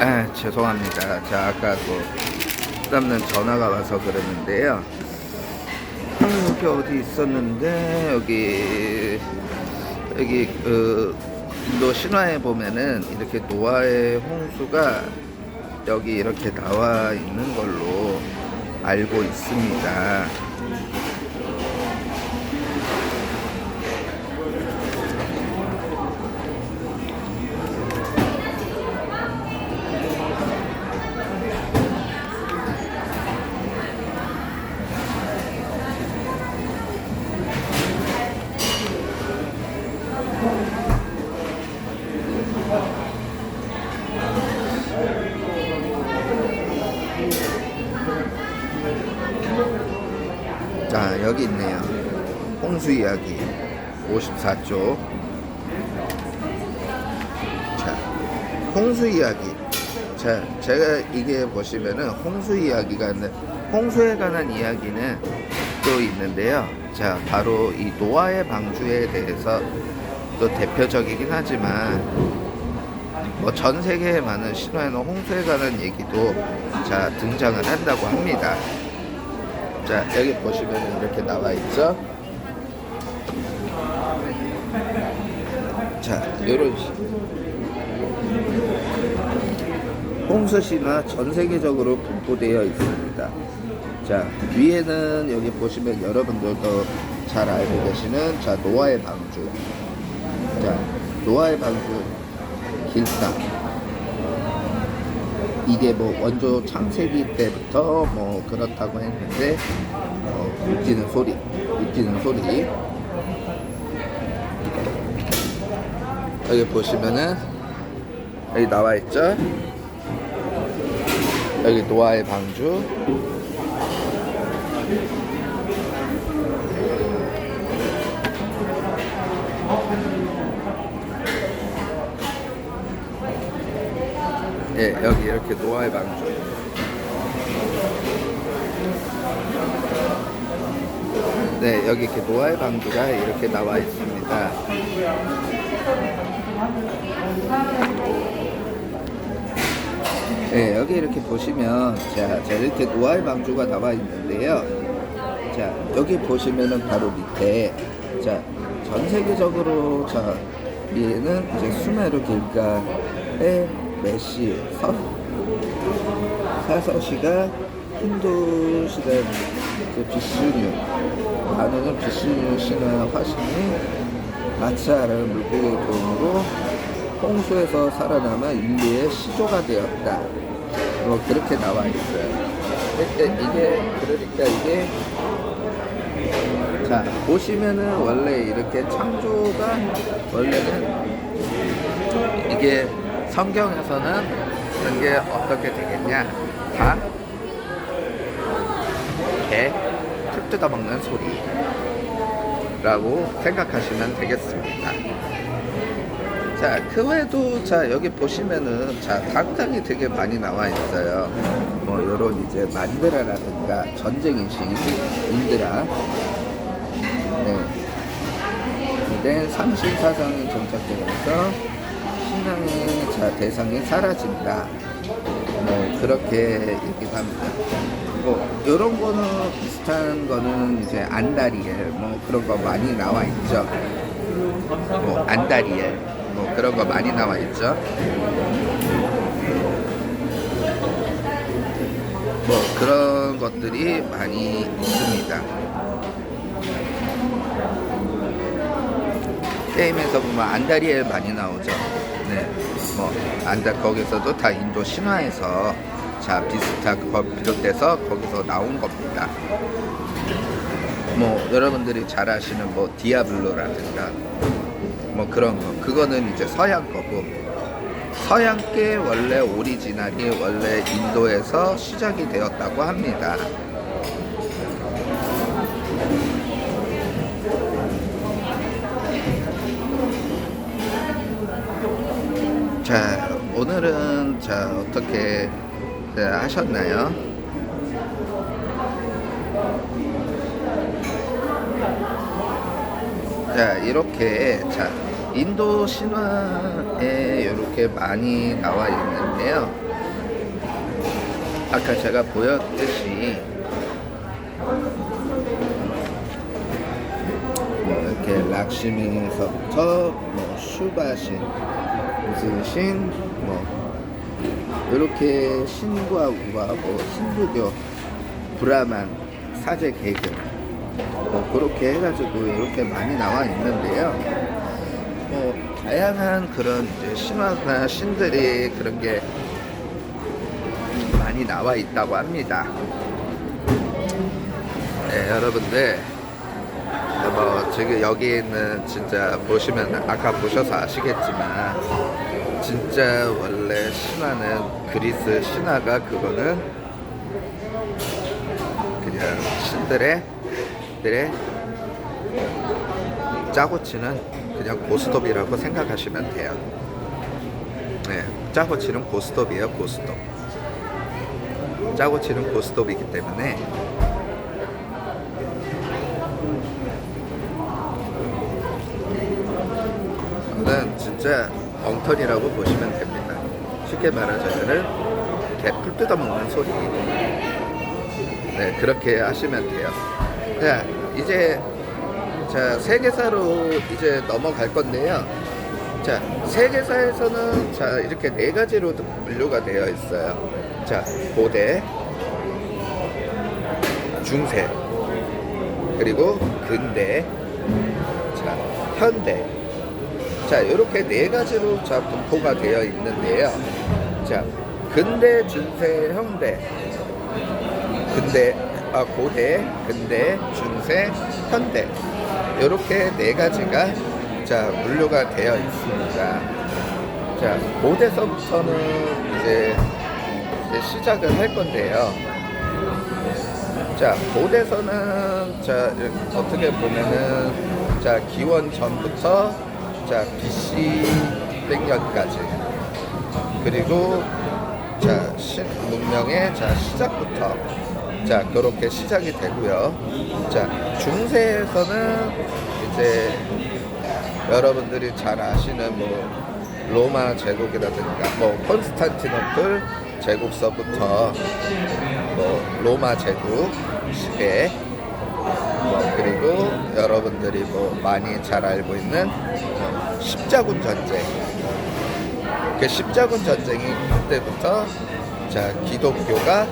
아, 죄송합니다. 자, 아까 또 남는 전화가 와서 그러는데요. 아, 여기 어디 있었는데 여기 여기 그 인도 신화에 보면은 이렇게 노아의 홍수가 여기 이렇게 나와 있는 걸로 알고 있습니다. 자, 여기 있네요. 홍수 이야기 54조. 자, 홍수 이야기. 자, 제가 이게 보시면은 홍수 이야기가 있는 홍수에 관한 이야기는 또 있는데요. 자, 바로 이 노아의 방주에 대해서 또 대표적이긴 하지만 뭐 전 세계에 많은 신화에는 홍수에 관한 얘기도 자 등장을 한다고 합니다. 자 여기 보시면 이렇게 나와 있죠. 자 이런 식. 홍수 신화 전 세계적으로 분포되어 있습니다. 자 위에는 여기 보시면 여러분들도 잘 알고 계시는 자 노아의 방주. 자 노아의 방주 길상. 이게 뭐 원조 창세기 때부터 뭐 그렇다고 했는데 어, 웃기는 소리, 웃기는 소리. 여기 보시면은 여기 나와 있죠. 여기 노아의 방주. 예, 여기 이렇게 노아의 방주. 네, 여기 이렇게 노아의 방주가 이렇게 나와 있습니다. 네, 여기 이렇게 보시면 자, 자 이렇게 노아의 방주가 나와 있는데요. 자, 여기 보시면은 바로 밑에 자, 전 세계적으로 자, 얘는 이제 수메르 길가의 메시 서 사서시가 힌두 시대 비슈뉴 반응은 비슈뉴 신화 화신이 마차라는 물고기의 도움으로 홍수에서 살아남아 인류의 시조가 되었다. 뭐 그렇게 나와 있어요. 근데 이게 그러니까 이게 자 보시면은 원래 이렇게 창조가 원래는 이게 성경에서는 그런 게 어떻게 되겠냐 다 개, 풀 뜯어먹는 소리라고 생각하시면 되겠습니다. 자, 그 외에도 자 여기 보시면은 자 당장이 되게 많이 나와 있어요. 뭐 요런 이제 만드라라든가 전쟁의 신 인드라, 네, 근데 삼신사상이 정착되면서 신앙의 자 대상이 사라진다. 뭐 그렇게 얘기를 합니다. 뭐 이런 거는 비슷한 거는 이제 안다리엘 뭐 그런 거 많이 나와 있죠. 뭐 안다리엘 뭐 그런 거 많이 나와 있죠. 뭐 그런 것들이 많이 있습니다. 게임에서 보면 안다리엘 많이 나오죠. 네, 뭐 안다 거기서도 다 인도 신화에서 자 비슷하게 거- 비롯돼서 거기서 나온 겁니다. 뭐 여러분들이 잘 아시는 뭐 디아블로라든가 뭐 그런 거 그거는 이제 서양 거고 서양계 원래 오리지널이 원래 인도에서 시작이 되었다고 합니다. 자 오늘은 자 어떻게 네, 하셨나요? 자 이렇게 자 인도 신화에 이렇게 많이 나와 있는데요. 아까 제가 보였듯이 뭐 이렇게 락시미에서부터 뭐 슈바신, 무슨 신, 뭐 이렇게 신과 우와, 뭐 힌두교, 브라만, 사제 개교 뭐 그렇게 해가지고 이렇게 많이 나와 있는데요. 뭐 다양한 그런 이제 신화나 신들이 그런 게 많이 나와 있다고 합니다. 네, 여러분들 뭐 지금 여기 있는 진짜 보시면 아까 보셔서 아시겠지만 진짜 원래 신화는 그리스 신화가 그거는 그냥 신들의 들의 짜고 치는 그냥 고스톱이라고 생각하시면 돼요. 네, 짜고 치는 고스톱이에요, 고스톱. 짜고 치는 고스톱이기 때문에 이거는 진짜 엉터리라고 보시면 됩니다. 쉽게 말하자면은 개풀 뜯어먹는 소리. 네, 그렇게 하시면 돼요. 자, 이제 자 세계사로 이제 넘어갈 건데요. 자, 세계사에서는 자 이렇게 네 가지로 분류가 되어 있어요. 자, 고대, 중세, 그리고 근대, 자 현대. 자, 이렇게 네 가지로 자 분포가 되어 있는데요. 자, 근대, 중세, 현대. 근대, 아, 고대, 근대, 중세, 현대. 이렇게 네 가지가 자 분류가 되어 있습니다. 자, 고대서부터는 이제, 이제 시작을 할 건데요. 자, 고대서는 자 어떻게 보면은 자 기원 전부터 자 BC 100년까지 그리고 자 신, 문명의 자 시작부터 자 그렇게 시작이 되고요. 자 중세에서는 이제 여러분들이 잘 아시는 뭐 로마 제국이라든가 뭐 콘스탄티노플 제국서부터 뭐 로마 제국 시대 뭐 그리고 여러분들이 뭐 많이 잘 알고 있는 뭐 십자군 전쟁 그 십자군 전쟁이 그때부터 자 기독교가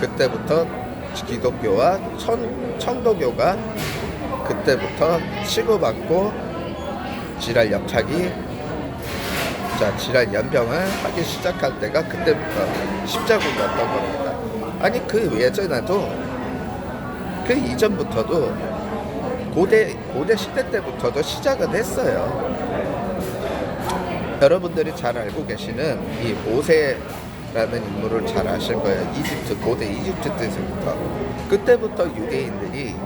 그때부터 기독교와 천, 청도교가 그때부터 치고받고 지랄 역착이 자 지랄 연병을 하기 시작할 때가 그때부터 십자군이었던 겁니다. 아니 그 예전에도 그 이전부터도 고대 고대 시대 때부터도 시작은 했어요. 여러분들이 잘 알고 계시는 이 모세라는 인물을 잘 아실 거예요. 이집트 고대 이집트 때부터 그때부터 유대인들이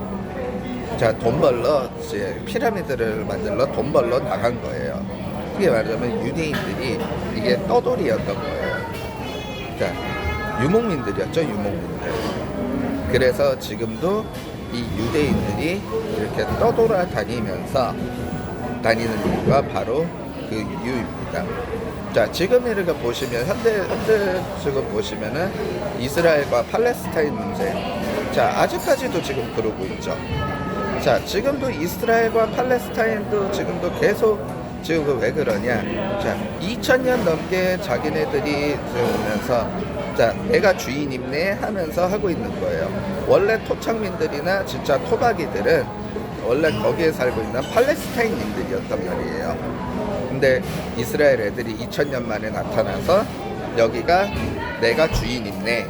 자돈 벌러 이제 피라미드를 만들러 돈 벌러 나간 거예요. 이게 말하자면 유대인들이 이게 떠돌이였던 거예요. 자 유목민들이었죠 유목민들. 그래서 지금도 이 유대인들이 이렇게 떠돌아 다니면서 다니는 이유가 바로 그 이유입니다. 자, 지금 이렇게 보시면 현대 현대 지금 보시면은 이스라엘과 팔레스타인 문제. 자, 아직까지도 지금 그러고 있죠. 자, 지금도 이스라엘과 팔레스타인도 지금도 계속 지금 그왜 그러냐? 자, 2000년 넘게 자기네들이 오면서 자, 내가 주인임네 하면서 하고 있는 거예요. 원래 토착민들이나 진짜 토박이들은 원래 거기에 살고 있는 팔레스타인인들이었단 말이에요. 근데 이스라엘 애들이 2000년 만에 나타나서 여기가 내가 주인임네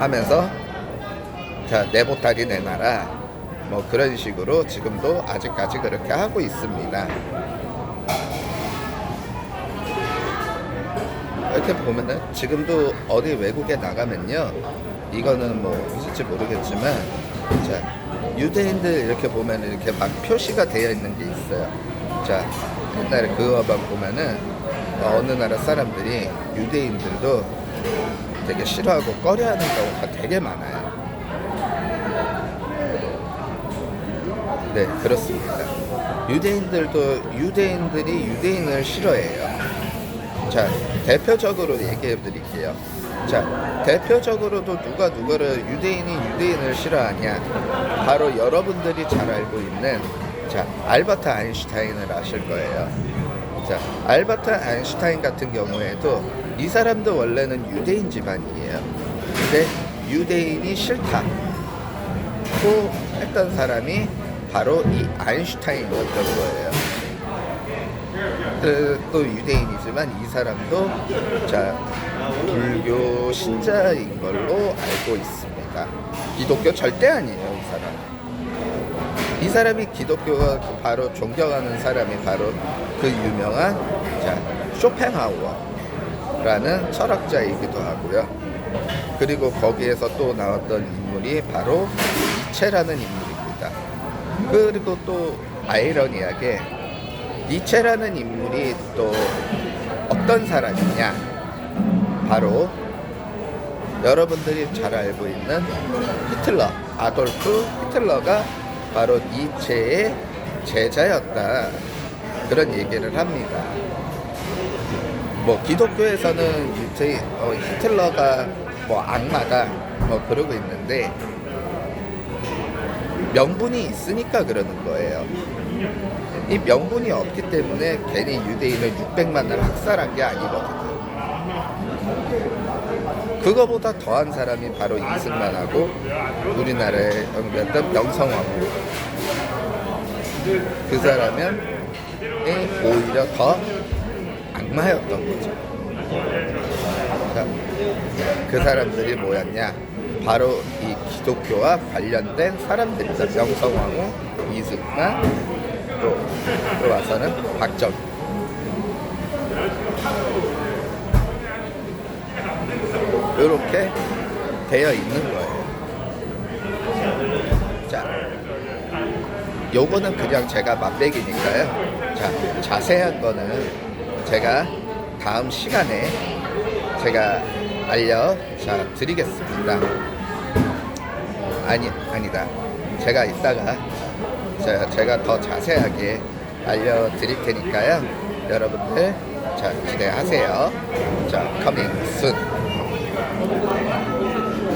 하면서 자, 내 보따리 내놔라. 뭐 그런 식으로 지금도 아직까지 그렇게 하고 있습니다. 이렇게 보면은 지금도 어디 외국에 나가면요. 이거는 뭐 있을지 모르겠지만 자 유대인들 이렇게 보면 이렇게 막 표시가 되어 있는 게 있어요. 자 옛날에 그거만 보면은 어느 나라 사람들이 유대인들도 되게 싫어하고 꺼려하는 경우가 되게 많아요. 네 그렇습니다. 유대인들도 유대인들이 유대인을 싫어해요 자, 대표적으로 얘기해 드릴게요. 자, 대표적으로도 누가 누구를 유대인이 유대인을 싫어하냐? 바로 여러분들이 잘 알고 있는 자, 알버트 아인슈타인을 아실 거예요. 자, 알버트 아인슈타인 같은 경우에도 이 사람도 원래는 유대인 집안이에요. 근데 유대인이 싫다고 했던 사람이 바로 이 아인슈타인이었던 거예요. 그, 또 유대인이지만 이 사람도 자 불교 신자인 걸로 알고 있습니다. 기독교 절대 아니에요, 이 사람. 이 사람이 기독교가 바로 존경하는 사람이 바로 그 유명한 자 쇼펜하우어라는 철학자이기도 하고요. 그리고 거기에서 또 나왔던 인물이 바로 니체라는 인물입니다. 그리고 또 아이러니하게 니체라는 인물이 또 어떤 사람이냐? 바로 여러분들이 잘 알고 있는 히틀러, 아돌프 히틀러가 바로 니체의 제자였다. 그런 얘기를 합니다. 뭐 기독교에서는 어, 히틀러가 뭐 악마다 뭐 그러고 있는데 명분이 있으니까 그러는 거예요. 이 명분이 없기 때문에 괜히 유대인을 600만을 학살한 게 아니거든요. 그거보다 더한 사람이 바로 이승만하고 우리나라의 영비였던 명성황후. 그 사람은 오히려 더 악마였던 거죠. 자, 그 사람들이 뭐였냐? 바로 이 기독교와 관련된 사람들이죠. 명성황후, 이승만, 또, 또 와서는 박정. 이렇게 되어 있는 거예요. 자, 요거는 그냥 제가 맛배기니까요. 자, 자세한 거는 제가 다음 시간에 제가 알려 자 드리겠습니다. 아니 아니다. 제가 이따가 제가, 제가 더 자세하게 알려 드릴 테니까요. 여러분들 자 기대하세요. 자 커밍 순.